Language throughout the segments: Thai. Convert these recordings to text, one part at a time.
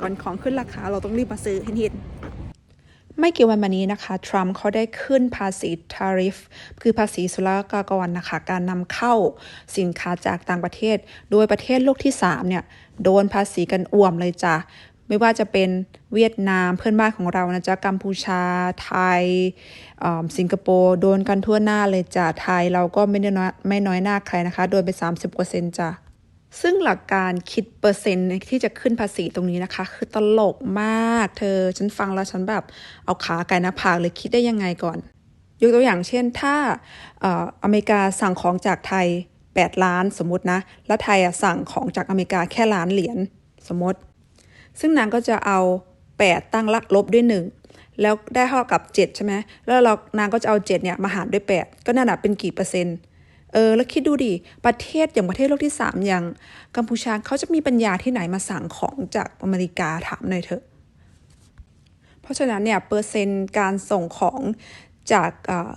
ก่อนของขึ้นราคาเราต้องรีบมาซื้อให้เห็นไม่กี่วันมานี้นะคะ ทรัมป์เขาได้ขึ้นภาษี tariff คือภาษีศุลกากรนะคะ การนำเข้าสินค้าจากต่างประเทศ โดยประเทศโลกที่ 3 เนี่ย โดนภาษีกันอ่วมเลยจ้ะไม่ว่าจะเป็นเวียดนามเพื่อนบ้านของเรานะจ๊ะกัมพูชา ไทยอ่าสิงคโปร์โดนกันทั่วหน้าเลยจ้ะไทยเราก็ไม่ได้น้อยไม่น้อยหน้าใครนะคะ โดนไป 30%จ้ะ ซึ่งหลักการคิดเปอร์เซ็นต์ที่จะขึ้นภาษีตรงนี้นะคะ คือตลกมากเธอ ฉันฟังแล้วฉันแบบเอาขาไก่หน้าผากเลยคิดได้ยังไงก่อน ยกตัวอย่างเช่นถ้าเอออเมริกาสั่งของจากไทย 8 ล้านสมมตินะ แล้วไทยอะสั่งของจากอเมริกาแค่ล้านเหรียญสมมติ ซึ่งนางก็จะเอา 8 ตั้งลักลบด้วย 1 แล้วได้เท่ากับ 7 ใช่ไหมแล้วเรานางก็จะเอา 7เนี่ยมาหารด้วย 8 ก็นั่นแหะเป็นกี่เปอร์เซ็นต์ เออแล้วคิดดูดิ ประเทศอย่างประเทศโลกที่ 3 อย่างกัมพูชาเขาจะมีปัญญาที่ไหนมาสั่งของจากอเมริกาถามหน่อยเถอะ เพราะฉะนั้นเนี่ยเปอร์เซ็นต์การส่งของจากอ่า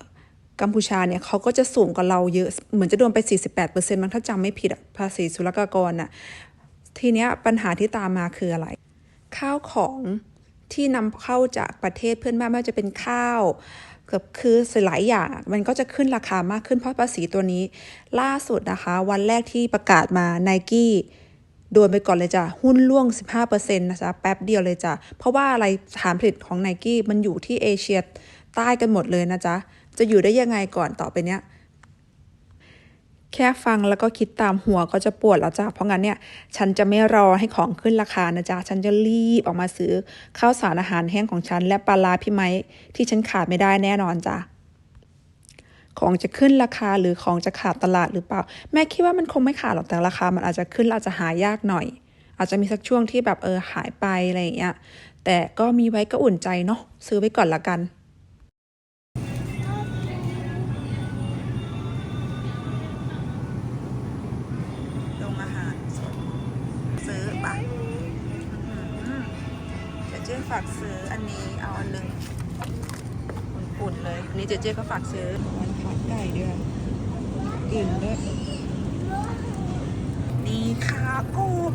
กัมพูชาเนี่ยเขาก็จะสูงกว่าเราเยอะเหมือนจะโดนไป 48%มันถ้าจำไม่ผิดอะภาษีศุลกากรน่ะทีเนี้ยปัญหาที่ตามมาคืออะไร ข้าวของที่นำเข้าจากประเทศเพื่อนบ้านไม่ว่าจะเป็นข้าว อบคือหลายอย่างมันก็จะขึ้นราคามากขึ้นเพราะภาษีตัวนี้ ล่าสุดนะคะ วันแรกที่ประกาศมา n i กี้โดนไปก่อนเลยจ้ะ หุ้นล่วง 15%นะจ๊ะ แป๊บเดียวเลยจ้ะ เพราะว่าอะไรฐานผลิตของ n i กี้มันอยู่ที่เอเชียใต้กันหมดเลยนะจ๊ะ จะอยู่ได้ยังไงก่อนต่อไปเนี้ย แค่ฟังแล้วก็คิดตามหัวก็จะปวดแล้วจ้ะ เพราะงั้นเนี่ย ฉันจะไม่รอให้ของขึ้นราคานะจ๊ะ ฉันจะรีบออกมาซื้อข้าวสารอาหารแห้งของฉัน และปลาร้าพี่ไม้ที่ฉันขาดไม่ได้แน่นอนจ้ะ ของจะขึ้นราคาหรือของจะขาดตลาดหรือเปล่า แม่คิดว่ามันคงไม่ขาดหรอกแต่ราคา มันอาจจะขึ้นอาจจะหายากหน่อย อาจจะมีสักช่วงที่แบบเออหายไปอะไรอย่างเงี้ย แต่ก็มีไว้ก็อุ่นใจเนาะซื้อไว้ก่อนละกัน จเจ๊ฝากซื้ออันนี้เอาอันหนึ่งอุ่นๆเลยอันนี้เจเจ๊ก็ฝากซื้อมันผัดไก่ด้วยกลิ่นด้วยนี่ค่ะกบ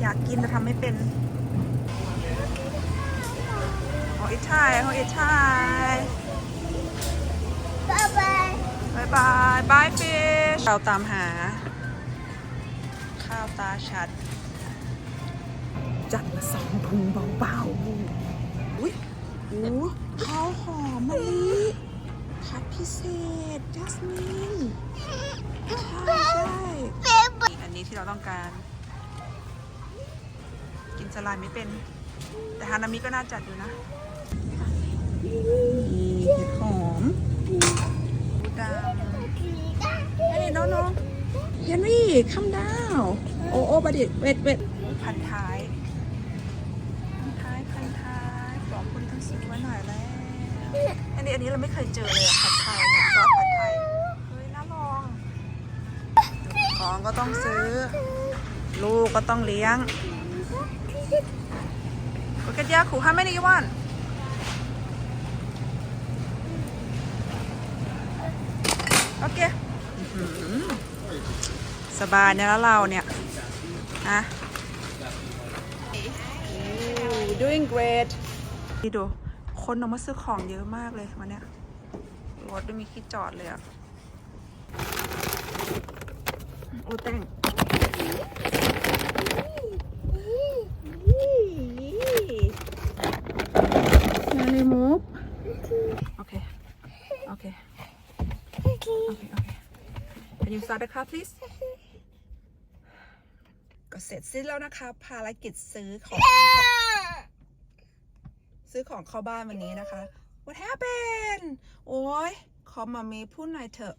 อยากกินแต่ทำไม่เป็นโอ้ยชายโอ้ยชาย Bye bye. บายบายบายฟิชเราตามหา ข้าวตาชัด จัดมาสองถุงเบาๆ อุ้ยโอ้ข้าวหอมมะลิคัดพิเศษจัสมินใช่ใช่อันนี้ที่เราต้องการ กินสลัดไม่เป็น แต่ฮานามิก็น่าจัดอยู่นะนี่เห็ดหอมดำ Hey no no Henry come down โอ้โอ้ประเดี๋ยวเวทเวทพันท้าย นนี้อันนี้เราไม่เคยเจอเลยอะผัดไทยเนี่ยซอสผัดไทย เฮ้ยน่าลอง ของก็ต้องซื้อ ลูกก็ต้องเลี้ยงโอเคยาขู่ห้าไม่ได้วันโอเคอื้อหือสบายเนี่ยแล้วเราเนี่ยนะ doing great ดีดู คนออกมาซื้อของเยอะมากเลยวันเนี้ยรถไม่มีที่จอดเลยอะโอ้แต่ง Can I remove? Okay. Okay. Okay, okay. Can you start the car please? ก็เสร็จสิ้นแล้วนะคะ ภารกิจซื้อของซื้ อของเข้าบ้านวันนี้นะคะ What happened โอ้ยขอมามีพูดหน่อยเถอะ